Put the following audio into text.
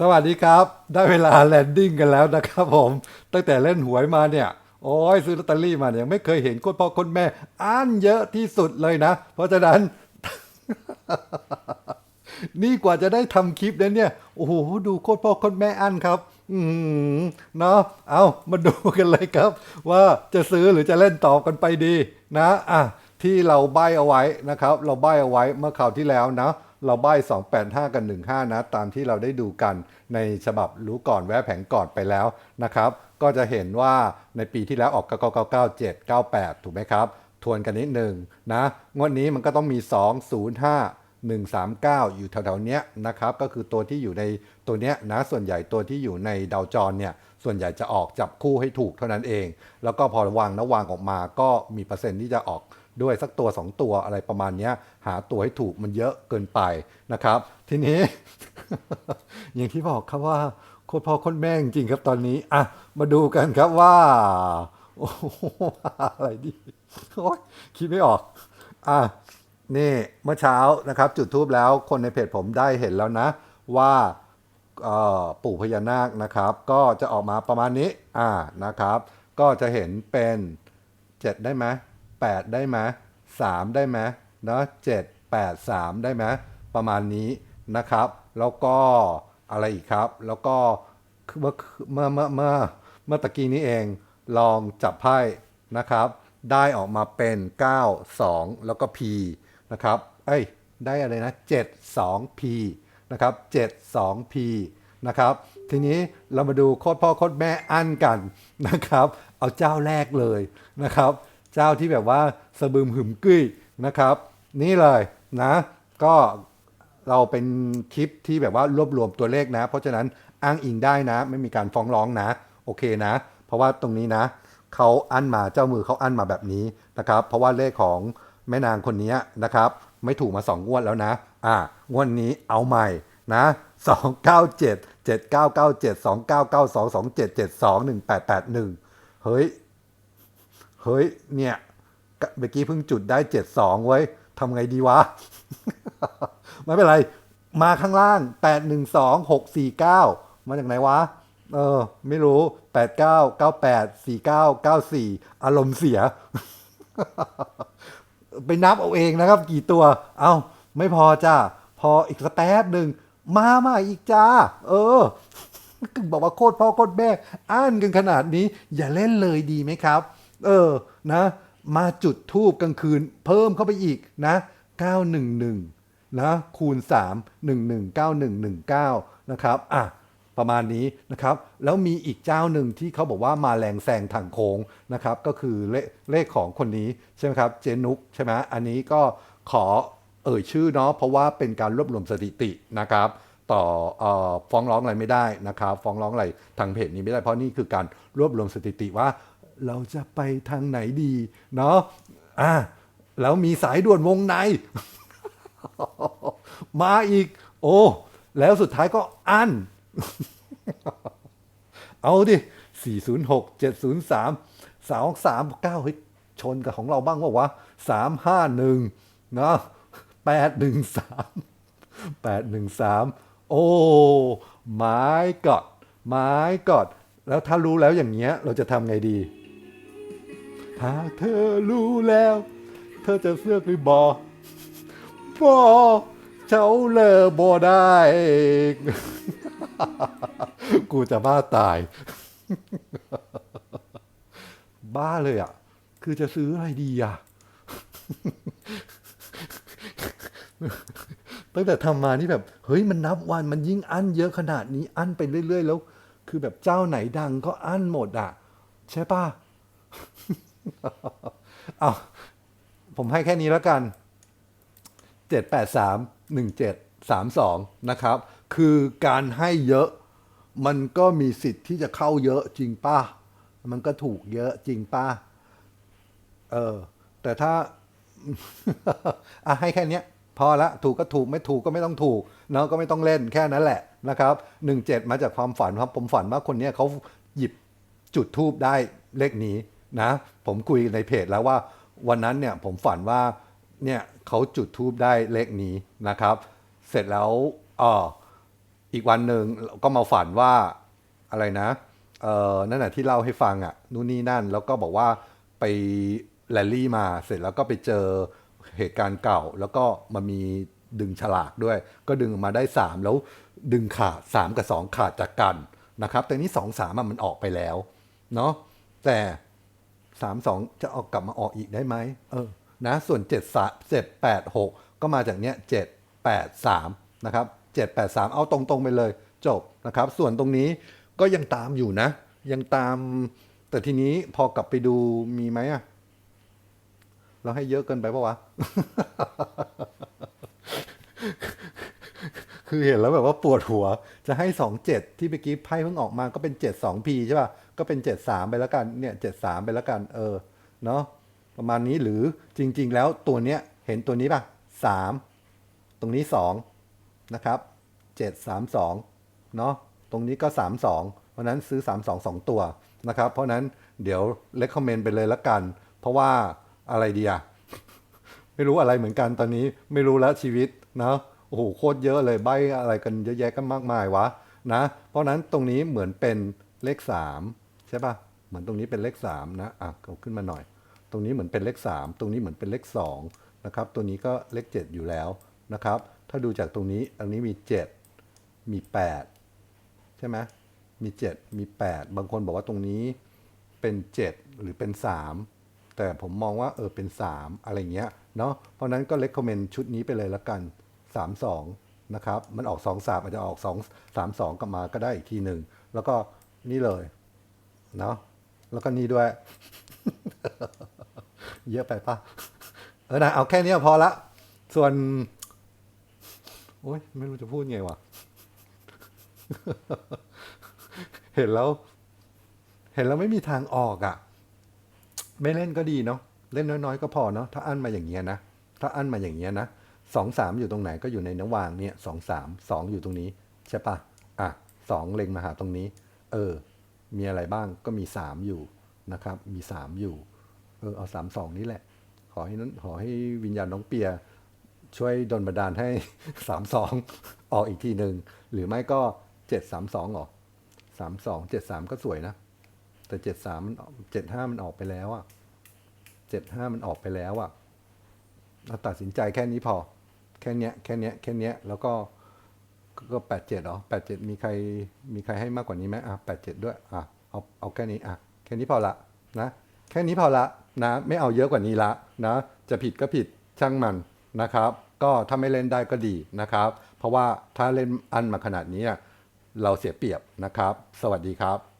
สวัสดีครับ ได้เวลาแลนดิ้งกันแล้วนะครับผม ตั้งแต่เล่นหวยมาเนี่ย โอ้ยซื้อลอตเตอรี่มาเนี่ยไม่เคยเห็นคนพ่อคนแม่อ่านเยอะที่สุดเลยนะ เพราะฉะนั้น นี่กว่าจะได้ทำคลิปนั้นเนี่ย โอ้โห ดูโคตรพ่อโคตรแม่อั้นครับ อืมเนาะเอามาดูกันเลยครับ ว่าจะซื้อหรือจะเล่นต่อกันไปดีนะ อะที่เราใบเอาไว้นะครับ เราใบเอาไว้เมื่อคราวที่แล้วนะ เราใบ285 กัน15 นะ ตามที่เราได้ดูกันในฉบับรู้ก่อนแวะแผงก่อนไปแล้วนะครับ ก็จะเห็นว่าในปีที่แล้วออก9997 98 ถูกไหมครับ ทวนกันนิดหนึ่งนะ งวดนี้มันก็ต้องมี 205 139 อยู่แถวๆเนี้ยนะครับ ก็คือตัวที่อยู่ในตัวเนี้ยนะ ส่วนใหญ่ตัวที่อยู่ในดาวจรเนี่ย ส่วนใหญ่จะออกจับคู่ให้ถูกเท่านั้นเอง แล้วก็พอวางนะวางออกมาก็มีเปอร์เซ็นต์ที่จะออก ด้วยสักตัว 2 ตัวอะไรประมาณนี้หาตัวให้ถูกมันเยอะเกินไปนะครับ ทีนี้ อย่างที่บอกครับว่าโคตรพ่อโคตรแม่จริงๆครับตอนนี้อะมาดูกันครับว่าโอ้อะไรดีโอ๊ยคิดไม่ออก อะนี่เมื่อเช้านะครับ จุดทูบแล้วคนในเพจผมได้เห็นแล้วนะ ว่าปู่พญานาคนะครับ ก็จะออกมาประมาณนี้ อ่านะครับ ก็จะเห็นเป็น7ได้ไหม 8 ได้ไหม3ได้ไหมเนาะ7 8 3 ได้ไหมประมาณนี้นะครับ แล้วก็อะไรอีกครับ แล้วก็เมื่อเมื่อเมื่อเมื่อเมื่อตะกี้นี้เองลองจับไพ่นะครับ ได้ออกมาเป็น 9 2 แล้วก็ P นะครับ เอ้ย ได้อะไรนะ 7 2 P นะครับ 7 2 P นะครับ ทีนี้เรามาดูโคตรพ่อโคตรแม่อันกันนะครับ เอาเจ้าแรกเลยนะครับ เจ้าที่แบบว่าสะบึมหึมกุ้ยนะครับ นี่เลยนะก็เราเป็นคลิปที่แบบว่ารวบรวมตัวเลขนะ เพราะฉะนั้นอ้างอิงได้นะ ไม่มีการฟ้องร้องนะ โอเคนะ เพราะว่าตรงนี้นะเขาอั้นมาเจ้ามือเขาอั้นมาแบบนี้นะครับ เพราะว่าเลขของแม่นางคนนี้นะครับ ไม่ถูกมาสองวดแล้วนะ อ่างวดนี้เอาใหม่นะสองเก้าเจ็ดเจ็ดเก้าเก้าเจ็ดสองเก้าเก้าสองสองเจ็ดเจ็ดสองหนึ่งแปดแปดหนึ่งเฮ้ย เฮ้ย เนี่ย เมื่อกี้เพิ่งจุดได้เจ็ดสองเว้ทำไงดีวะ ไม่เป็นไร มาข้างล่างแปดหนึ่งสองหกสี่เก้ามาจากไหนวะ เออ ไม่รู้แปดเก้าเก้าแปดสี่เก้าเก้าสี่อารมณ์เสีย ไปนับเอาเองนะครับ กี่ตัว เอาไม่พอจ้า พออีกสแป๊บหนึ่งมามาอีกจ้า เออบอกว่าโคตรพ่อโคตรแม่ อ่านกันขนาดนี้ อย่าเล่นเลยดีไหมครับ เออนะมาจุดทูบกลางคืน เพิ่มเข้าไปอีกนะ 911 นะคูณ 3 119119 นะครับอะประมาณนี้นะครับ แล้วมีอีกเจ้าหนึ่งที่เขาบอกว่ามาแรงแซงทางโค้งนะครับ ก็คือเลเลขของคนนี้ใช่ไหมครับ เจนุกใช่ไหมอันนี้ก็ขอเอ่ยชื่อเนาะเพราะว่าเป็นการรวบรวมสถิตินะครับ ต่ออฟ้องร้องอะไรไม่ได้นะครับ ฟ้องร้องอะไรทางเพจนี้ไม่ได้เพราะนี่คือการรวบรวมสถิติว่า เราจะไปทางไหนดี เนาะอะแล้วมีสายด่วนวงใน มาอีก โอ้ แล้วสุดท้ายก็อัน เอาดิ 406 703 239เฮ้ยชนกับของเราบ้างวะวะ 351 นะ 813 813 โอ้ไม้กอดไม้กอดแล้วถ้ารู้แล้วอย่างเงี้ย เราจะทำไงดี ถ้าเธอรู้แล้ว เธอจะเสือกหรือบอบอเจ้าเลอบอได้ กูจะบ้าตาย บ้าเลยอะ คือจะซื้ออะไรดีอะ ตั้งแต่ทำมานี่แบบ เฮ้ยมันนับวันมันยิ่งอั้นเยอะขนาดนี้ อั้นไปเรื่อย ๆ แล้ว คือแบบเจ้าไหนดังก็อั้นหมดอะ ใช่ป่ะ เอาผมให้แค่นี้แล้วกัน 783 1732 นะครับ คือการให้เยอะ มันก็มีสิทธิ์ที่จะเข้าเยอะจริงป่ะ มันก็ถูกเยอะจริงป่ะ เออ แต่ถ้าอะให้แค่เนี้ยพอละถูกก็ถูกไม่ถูกก็ไม่ต้องถูกเนาะก็ไม่ต้องเล่นแค่นั้นแหละนะครับหนึ่งเจ็ดมาจากความฝันครับผมฝันว่าคนเนี้ยเขาหยิบจุดทูบได้เลขนี้ นะผมคุยในเพจแล้วว่าวันนั้นเนี่ยผมฝันว่าเนี่ยเขาจุดทูบได้เลขนี้นะครับ เสร็จแล้วอออีกวันหนึ่งก็มาฝันว่าอะไรนะเออนั่นแหะที่เล่าให้ฟังอะ่ะนู่นนี่นั่น แล้วก็บอกว่าไปแรลลี่มาเสร็จแล้วก็ไปเจอเหตุการณ์เก่า แล้วก็มามีดึงฉลากด้วย ก็ดึงมาได้ 3 แล้วดึงขาด 3 กับ 2 ขาดจากกันนะครับ แต่นี้ 2 3อะมันออกไปแล้วเนาะแต่ สามสองจะเอากลับมาออกอีกได้ไหมเออนะส่วนเจ็ดสามเจ็ดแปดหกก็มาจากเนี้ยเจ็ดแปดสามนะครับเจ็ดแปดสามเอาตรงๆไปเลยจบนะครับ ส่วนตรงนี้ก็ยังตามอยู่นะ ยังตาม แต่ทีนี้พอกลับไปดูมีไหมอะเราให้เยอะเกินไปปะวะ คือเห็นแล้วแบบว่าปวดหัวจะให้สองเจ็ดที่เมื่อกี้ไพ่เพิ่งออกมาก็เป็นเจ็ดสองพีใช่ป่ะ ก็เป็นเจ็ดสามไปแล้วกันเนี่ยเจ็ดสามไปแล้วกันเออเนาะประมาณนี้หรือจริง ๆ แล้วตัวเนี้ยเห็นตัวนี้ป่ะสามตรงนี้สองนะครับเจ็ดสามสองเนาะตรงนี้ก็สามสองเพราะนั้นซื้อสามสองสองตัวนะครับ เพราะนั้นเดี๋ยวเล c กคอมเมนต์ไปเลยละกัน เพราะว่าอะไรดีอะไม่รู้อะไรเหมือนกันตอนนี้ไม่รู้แล้วชีวิตเนาะ โอ้โหโคตรเยอะเลยใบอะไรกันเยอะแยะกันมากมายวะนะ เพราะนั้นตรงนี้เหมือนเป็นเลขสามใช่ปะเหมือนตรงนี้เป็นเลขสามนะอะเอาขึ้นมาหน่อย ตรงนี้เหมือนเป็นเลขสามตรงนี้เหมือนเป็นเลขสองนะครับตัวนี้ก็เลขเจ็ดอยู่แล้วนะครับ ถ้าดูจากตรงนี้อันนี้มีเจ็ดมีแปดใช่ไหมมีเจ็ดมีแปดบางคนบอกว่าตรงนี้เป็นเจ็ดหรือเป็นสามแต่ผมมองว่าเออเป็น 3 อะไรเงี้ยเนาะเพราะนั้นก็เล c กคอมเมนต์ชุดนี้ไปเลยละกัน 3 2นะครับ มันออก 2 3 อาจจะออก 2 3 2 กลับมาก็ได้อีกทีหนึ่ง แล้วก็นี่เลย เนาะ แล้วก็นี่ด้วย เยอะไปปะเออนะเอาแค่นี้พอละ ส่วน โอ้ยไม่รู้จะพูดไงวะ เห็นแล้ว เห็นแล้วไม่มีทางออกอะ ไม่เล่นก็ดีเนาะ เล่นน้อยๆ ก็พอเนาะ ถ้าอั้นมาอย่างเงี้ยนะ ถ้าอั้นมาอย่างเงี้ยนะ สองสามอยู่ตรงไหนก็อยู่ในระหว่างเนี่ยสองสามสองอยู่ตรงนี้ ใช่ปะอะสองเล็งมาหาตรงนี้ เออ มีอะไรบ้างก็มีสามอยู่นะครับ มีสามอยู่ เออเอาสามสองนี่แหละ ขอให้นั้นขอให้วิญญาณน้องเปีย ช่วยดลบันดาลให้สามสองออกอีกทีหนึ่งหรือไม่ก็เจ็ดสามสองหรอสามสองเจ็ดสามก็สวยนะ แต่เจ็ดสามมันเจ็ดห้ามันออกไปแล้วอะเจ็ดห้ามันออกไปแล้วอะเราตัดสินใจแค่นี้พอ ค่เนี้ยแค่เนี้ยแค่เนี้ยแล้วก็ก็แปดเจ็ดหรอแปดเจ็ดมีใครมีใครให้มากกว่านี้ไหมอะแปดเจ็ดด้วยอะเอาเอาแค่นี้อะแค่นี้พอละนะแค่นี้พอละนะไม่เอาเยอะกว่านี้ละนะจะผิดก็ผิดช่างมันนะครับ ก็ถ้าไม่เล่นได้ก็ดีนะครับ เพราะว่าถ้าเล่นอันมาขนาดนี้เราเสียเปรียบนะครับ สวัสดีครับ